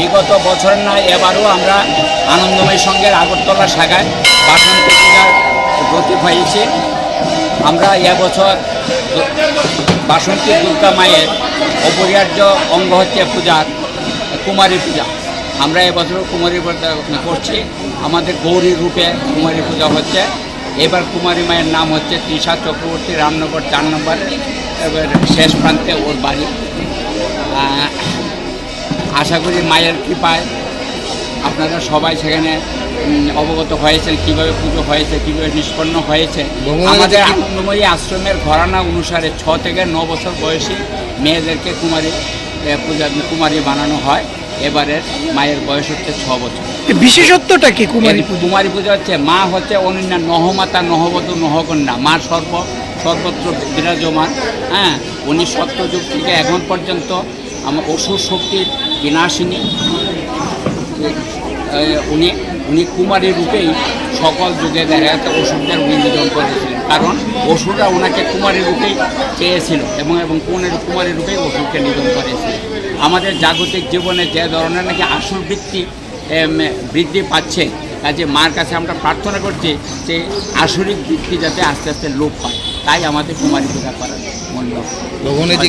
বিগত বছর নয়, এবারও আমরা আনন্দময় সঙ্গের আগরতলা শাখায় বাসন্তী পূজার ব্রতী হয়েছি আমরা এবছর বাসন্তী দুর্গা মায়ের অপরিহার্য অঙ্গ হচ্ছে পূজার কুমারী পূজা। আমরা এবছর কুমারী পূজা করছি। আমাদের গৌরী রূপে কুমারী পূজা হচ্ছে। এবার কুমারী মায়ের নাম হচ্ছে তৃষা চক্রবর্তী, রামনগর চার নম্বর। শেষ প্রান্তে ওর বাড়ি। আশা করি মায়ের কৃপায় আপনারা সবাই সেখানে অবগত হয়েছেন কীভাবে পুজো হয়েছে কীভাবে নিষ্পন্ন হয়েছে। আমাদের আনন্দময়ী আশ্রমের ঘরানা অনুসারে ছ থেকে ন বছর বয়সী মেয়েদেরকে কুমারী পূজা কুমারী বানানো হয়। এবারের মায়ের বয়স হচ্ছে ছ বছর। বিশেষত্বটা কি কুমারী কুমারী পুজো হচ্ছে মা হচ্ছে অনন্যা নহমাতা নহবধূ নহকন্যা। মা সর্ব সর্বত্র বিরাজমান। হ্যাঁ উনি সত্যযুগ থেকে এখন পর্যন্ত আমার অসুর শক্তির বিনাশিনী। উনি উনি কুমারী রূপেই সকল যুগে দেখা যাচ্ছে অসুরদের উনি নিধন করেছিলেন। কারণ অসুররা ওনাকে কুমারী রূপেই চেয়েছিল এবং এবং কুমারী কুমারী রূপেই অসুরকে নিধন করেছিল। আমাদের জাগতিক জীবনে যে ধরনের নাকি আসল বৃত্তি বৃদ্ধি পাচ্ছে কাজে মার কাছে আমরা প্রার্থনা করছি যে আসরিক বৃত্তি যাতে আস্তে আস্তে লোপ পায়, তাই আমাদের কুমারী পূজা করার যে